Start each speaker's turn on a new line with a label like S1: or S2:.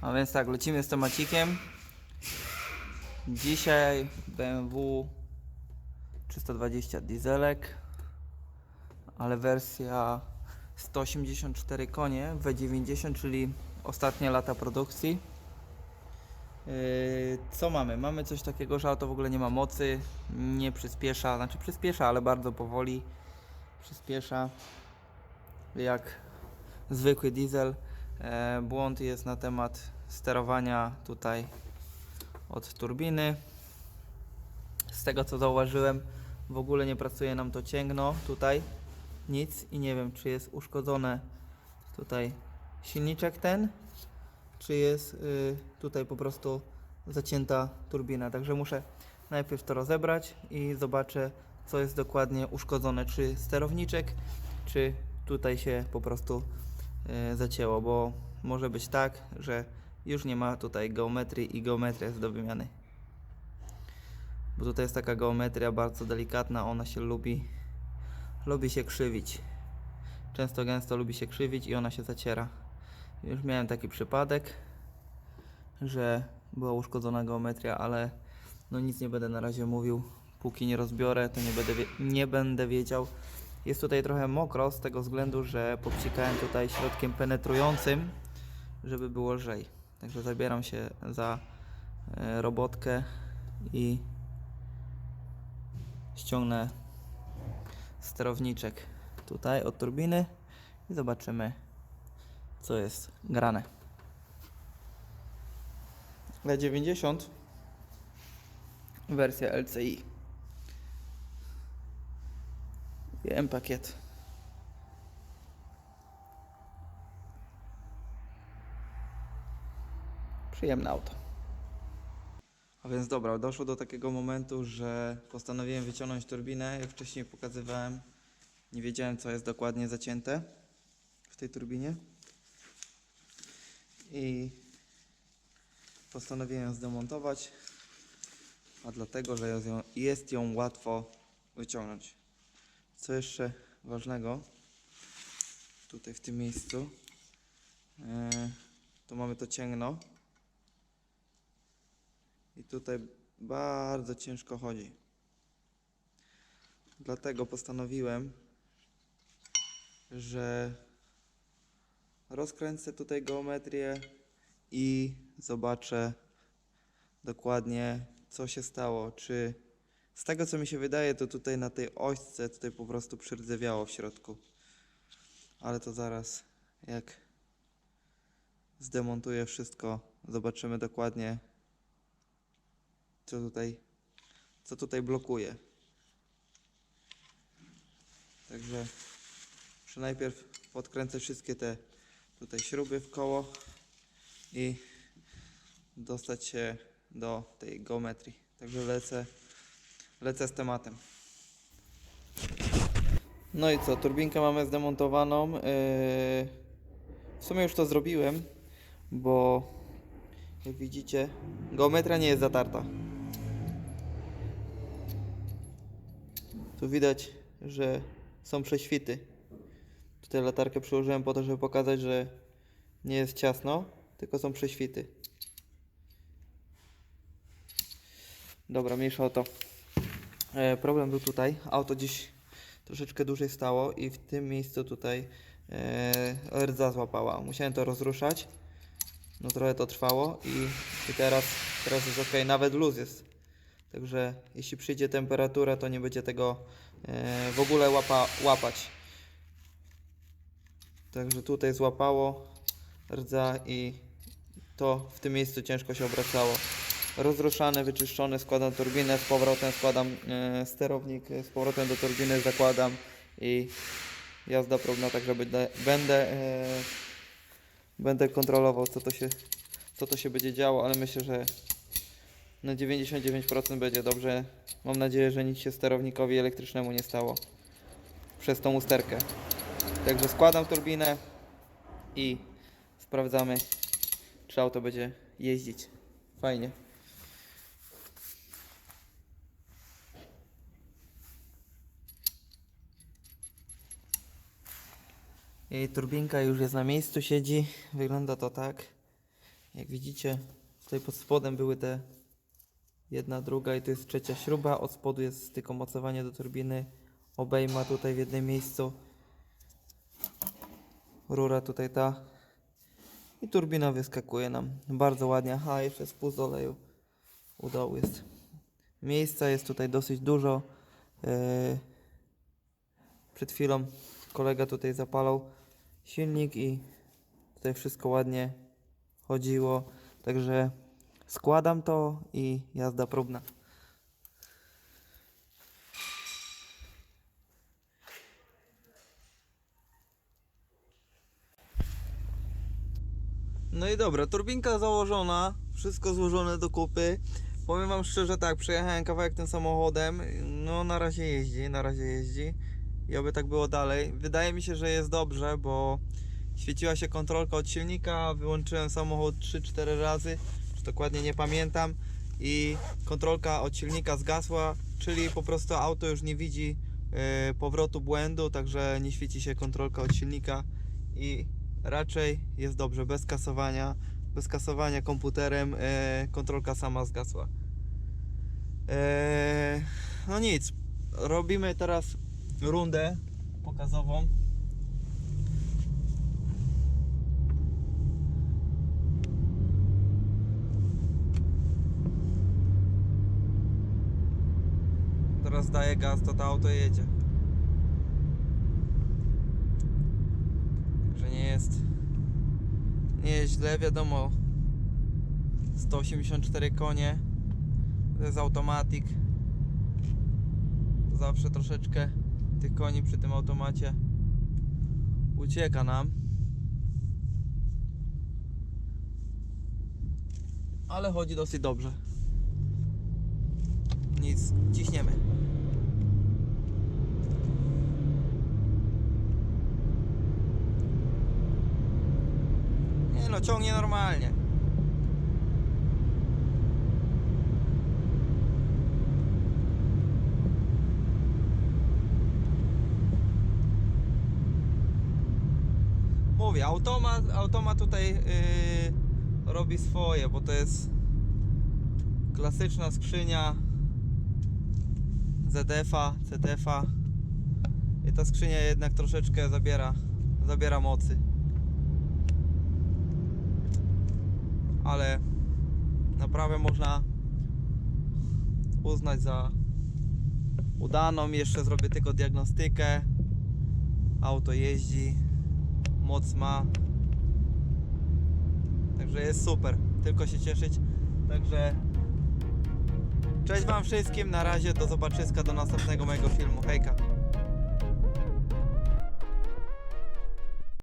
S1: A więc tak, lecimy z temacikiem. Dzisiaj BMW 320 dieselek, ale wersja 184 konie W90, czyli ostatnie lata produkcji. Yy, Co mamy? Mamy coś takiego, że auto w ogóle nie ma mocy, nie przyspiesza, znaczy przyspiesza, ale bardzo powoli przyspiesza jak zwykły diesel. E, Błąd jest na temat sterowania tutaj od turbiny. Z tego co zauważyłem, w ogóle nie pracuje nam to cięgno tutaj, nic i nie wiem czy jest uszkodzone tutaj silniczek ten, czy jest y, tutaj po prostu zacięta turbina. Także muszę najpierw to rozebrać i zobaczę co jest dokładnie uszkodzone, czy sterowniczek, czy tutaj się po prostu zacięło, bo może być tak, że już nie ma tutaj geometrii i geometria jest do wymiany. Bo tutaj jest taka geometria bardzo delikatna, ona się lubi, lubi się krzywić. Często gęsto lubi się krzywić i ona się zaciera. Już miałem taki przypadek, że była uszkodzona geometria, ale no nic nie będę na razie mówił. Póki nie rozbiorę, to nie będę, nie będę wiedział. Jest tutaj trochę mokro z tego względu, że popsikałem tutaj środkiem penetrującym, żeby było lżej. Także zabieram się za e, robotkę i ściągnę sterowniczek tutaj od turbiny i zobaczymy co jest grane. L90 wersja LCI i M pakiet. Przyjemne auto. A więc dobra, doszło do takiego momentu, że postanowiłem wyciągnąć turbinę. Jak wcześniej pokazywałem, nie wiedziałem co jest dokładnie zacięte w tej turbinie. I postanowiłem ją zdemontować, a dlatego, że jest ją, jest ją łatwo wyciągnąć. Co jeszcze ważnego, tutaj w tym miejscu, e, to mamy to cięgno. I tutaj bardzo ciężko chodzi. Dlatego postanowiłem, że rozkręcę tutaj geometrię i zobaczę dokładnie co się stało. Czy z tego co mi się wydaje, to tutaj na tej ośce tutaj po prostu przyrzewiało w środku. Ale to zaraz jak zdemontuję wszystko, zobaczymy dokładnie co tutaj, co tutaj blokuje. Także najpierw podkręcę wszystkie te tutaj śruby w koło i dostać się do tej geometrii. Także lecę, lecę z tematem. No i co, turbinkę mamy zdemontowaną. Yy, w sumie już to zrobiłem, bo jak widzicie, geometria nie jest zatarta. Tu widać, że są prześwity. Tutaj latarkę przyłożyłem po to, żeby pokazać, że nie jest ciasno, tylko są prześwity. Dobra, mniejsza o to. E, problem był tutaj. Auto gdzieś troszeczkę dłużej stało i w tym miejscu tutaj e, rdza złapała. Musiałem to rozruszać. No trochę to trwało i, i teraz, teraz jest ok, nawet luz jest. Także jeśli przyjdzie temperatura, to nie będzie tego e, w ogóle łapa, łapać. Także tutaj złapało rdza i to w tym miejscu ciężko się obracało. Rozruszane, wyczyszczone, składam turbinę, z powrotem składam e, sterownik, e, z powrotem do turbiny zakładam i jazda próbna, także będę, będę, e, będę kontrolował co to, się, co to się będzie działo, ale myślę, że na 99% będzie dobrze. Mam nadzieję, że nic się sterownikowi elektrycznemu nie stało przez tą usterkę. Także składam turbinę i sprawdzamy, czy auto będzie jeździć. Fajnie. Turbinka już jest na miejscu, siedzi. Wygląda to tak. Jak widzicie, tutaj pod spodem były te jedna, druga i to jest trzecia śruba. Od spodu jest tylko mocowanie do turbiny. Obejma tutaj w jednym miejscu. Rura tutaj ta. I turbina wyskakuje nam. Bardzo ładnie. Aha, jeszcze spust oleju u dołu jest. Miejsca jest tutaj dosyć dużo. Yy, Przed chwilą kolega tutaj zapalał silnik i tutaj wszystko ładnie chodziło. Także składam to i jazda próbna. No i dobra, turbinka założona, wszystko złożone do kupy. Powiem wam szczerze tak, przejechałem kawałek tym samochodem, no na razie jeździ, na razie jeździ i oby tak było dalej. Wydaje mi się, że jest dobrze, bo świeciła się kontrolka od silnika, wyłączyłem samochód 3-4 razy, już dokładnie nie pamiętam i kontrolka od silnika zgasła, czyli po prostu auto już nie widzi e, powrotu błędu, także nie świeci się kontrolka od silnika i raczej jest dobrze, bez kasowania, bez kasowania komputerem, e, kontrolka sama zgasła. E, no nic, robimy teraz rundę pokazową. Teraz daję gaz, to to auto jedzie. Że nie jest nie jest źle, wiadomo 184 konie to jest automatik zawsze troszeczkę tych koni przy tym automacie ucieka nam. Ale chodzi dosyć dobrze. Nic, ciśniemy. Nie no, ciągnie normalnie. Mówię, automat, automat tutaj yy, robi swoje, bo to jest klasyczna skrzynia ZF-a, CTF-a i ta skrzynia jednak troszeczkę zabiera, zabiera mocy. ale naprawę można uznać za udaną. Jeszcze zrobię tylko diagnostykę. Auto jeździ, moc ma. Także jest super, tylko się cieszyć. Także cześć Wam wszystkim, na razie do zobaczyska do następnego mojego filmu. Hejka!